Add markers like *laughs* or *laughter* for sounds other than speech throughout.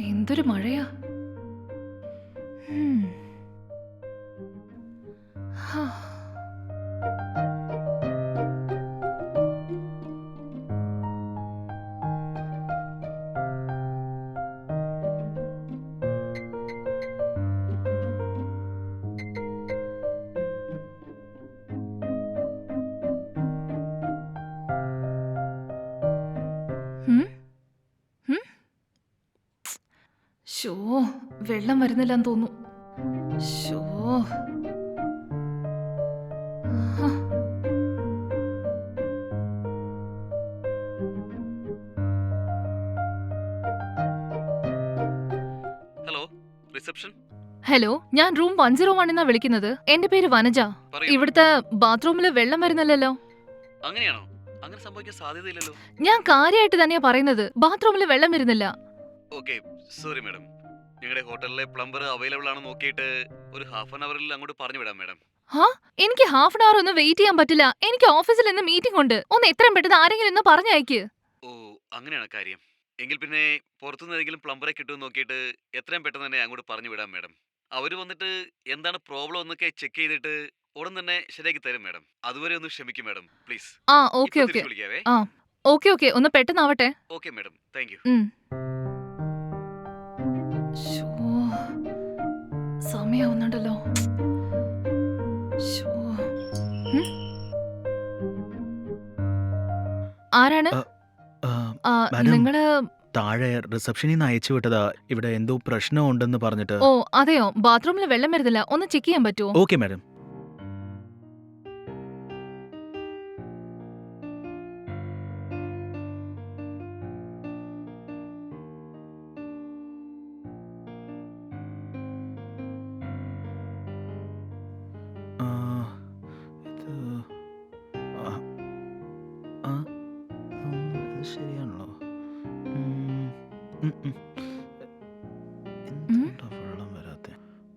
എന്തൊരു മഴയാ. ശോ വെള്ളം വരുന്നില്ലെന്ന് തോന്നുന്നു. ഷോ ഹലോ റിസപ്ഷൻ? ഹലോ ഞാൻ റൂം വൺ സീറോ വൺ എന്നാ വിളിക്കുന്നത്. എന്റെ പേര് വനജ. ഇവിടുത്തെ ബാത്റൂമിൽ വെള്ളം വരുന്നില്ലല്ലോ. അങ്ങനെയാണോ? അങ്ങനെ സംഭവിക്കാൻ സാധ്യതയില്ലല്ലോ. ഞാൻ കാര്യമായിട്ട് തന്നെയാ പറയുന്നത്. ബാത്റൂമിൽ വെള്ളം വരുന്നില്ല. ഓക്കെ സോറി മാഡം ഞങ്ങളുടെ ഹോട്ടലിലെ പ്ലംബർ അവൈലബിൾ ആണോ നോക്കിയിട്ട് ഒരു ഹാഫ് ആൻ അവറിൽ അങ്ങോട്ട് പറഞ്ഞു വിടാം മാഡം ഹാ? എനിക്ക് ഹാഫ് ആൻ അവർ ഒന്നും വെയിറ്റ് ചെയ്യാൻ പറ്റില്ല. എനിക്ക് ഓഫീസിൽ നിന്ന് മീറ്റിംഗ് ഉണ്ട്. ഒന്ന് എത്രയും പെട്ടെന്ന് ആരെങ്കിലും ഒന്ന് പറഞ്ഞയക്ക്. ഓ അങ്ങനെയാണ് കാര്യം. എങ്കിൽ പിന്നെ പുറത്തുനിന്ന് ഏതെങ്കിലും പ്ലംബറെ കിട്ടുമെന്ന് നോക്കിയിട്ട് എത്രയും പെട്ടെന്ന് തന്നെ അങ്ങോട്ട് പറഞ്ഞു വിടാം മാഡം അവർ വന്നിട്ട് എന്താണ് പ്രോബ്ലം എന്നൊക്കെ ചെക്ക് ചെയ്തിട്ട് ഉടൻ തന്നെ ശരിയാക്കി തരും മാഡം. അതുവരെ ഒന്ന് ക്ഷമിക്കും മാഡം. പ്ലീസ്. ആ ഓക്കെ ഓക്കെ. വിളിക്കാവേ. ആ ഓക്കെ ഓക്കെ. ഒന്ന് പെട്ടെന്നാവട്ടെ. Okay madam. Thank you. സമയാവുന്നുണ്ടല്ലോ? ആരാണ്? നിങ്ങൾ താഴെ റിസപ്ഷനിൽ നിന്ന് അയച്ചു വിട്ടതാ. ഇവിടെ എന്തോ പ്രശ്നം ഉണ്ടെന്ന് പറഞ്ഞിട്ട്. ഓ അതെയോ? ബാത്റൂമിൽ വെള്ളം വരുന്നില്ല. ഒന്ന് ചെക്ക് ചെയ്യാൻ പറ്റുമോ ഓക്കെ മാഡം. എന്തുകൊണ്ടാ വെള്ളം വരാത്തെ?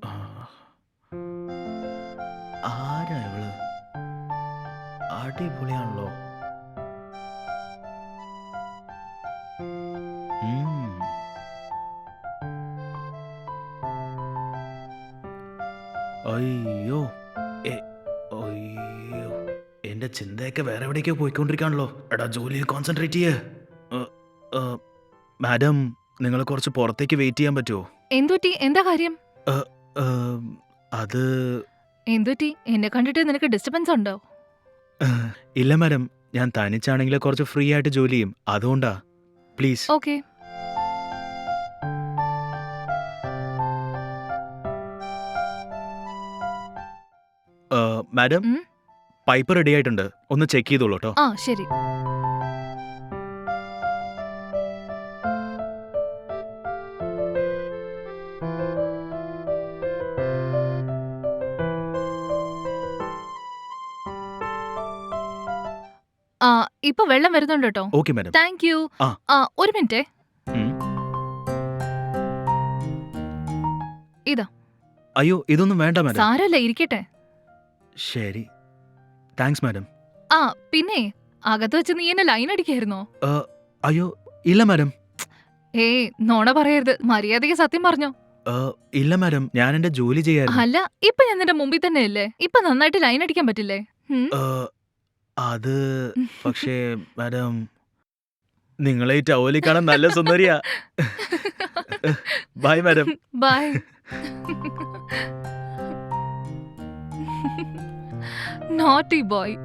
ആ. ആരാ ഇവൾ? അടിപൊളിയാണല്ലോ. ഉം. അയ്യോ. എ അയ്യോ. എന്റെ ചിന്തയൊക്കെ വേറെ എവിടേക്കോ പോയിക്കൊണ്ടിരിക്കാണല്ലോ. എടാ ജോലിയിൽ കോൺസെൻട്രേറ്റ് ചെയ്യേ. മാഡം നിങ്ങൾ കുറച്ച് പുറത്തേക്ക് വെയിറ്റ് ചെയ്യാൻ പറ്റുമോ എന്തുറ്റി എന്താ കാര്യം? അത് എന്തുറ്റി എന്നെ കണ്ടിട്ട് നിനക്ക് ഡിസ്റ്റർബൻസ് ഉണ്ടോ? ഇല്ല മാഡം. ഞാൻ തനിച്ചാണെങ്കിൽ കുറച്ച് ഫ്രീ ആയിട്ട് ജോലി ചെയ്യും. അതുകൊണ്ടാ. Please okay. മാഡം ഉം? പൈപ്പ് റെഡി ആയിട്ടുണ്ട്. ഒന്ന് ചെക്ക് ചെയ്തോളൂ കേട്ടോ ആ ശരി. ആ ഇപ്പൊ വെള്ളം വരുന്നുണ്ട് കേട്ടോ ഓക്കെ മാഡം. താങ്ക് യു ആ. ആ ഒരു മിനിറ്റ്. ഉം. ഇതാ. അയ്യോ ഇതൊന്നും വേണ്ട മാഡം. സാരല്ല ഇരിക്കട്ടെ. ശരി. Thanks madam. ആ പിന്നെ അകത്ത് വെച്ച് നീ എന്നെ ലൈൻ അടിക്കായിരുന്നോ? അയ്യോ ഇല്ല മാഡം. ഏ നോണ പറയരുത്. മര്യാദയ്ക്ക് സത്യം പറഞ്ഞോ. ഇല്ല മാഡം. ഞാൻ എന്റെ ജോലി ചെയ്യായിരുന്നു. അല്ല ഇപ്പൊ ഞാൻ നിന്റെ മുമ്പിൽ തന്നെ അല്ലേ ഇപ്പൊ നന്നായിട്ട് ലൈൻ അടിക്കാൻ പറ്റില്ലേ? ഉം? അത് പക്ഷേ മാഡം നിങ്ങളെ ഈ ടൗലി കാണാൻ നല്ല സുന്ദരിയാ. *laughs* Bye madam. Bye naughty boy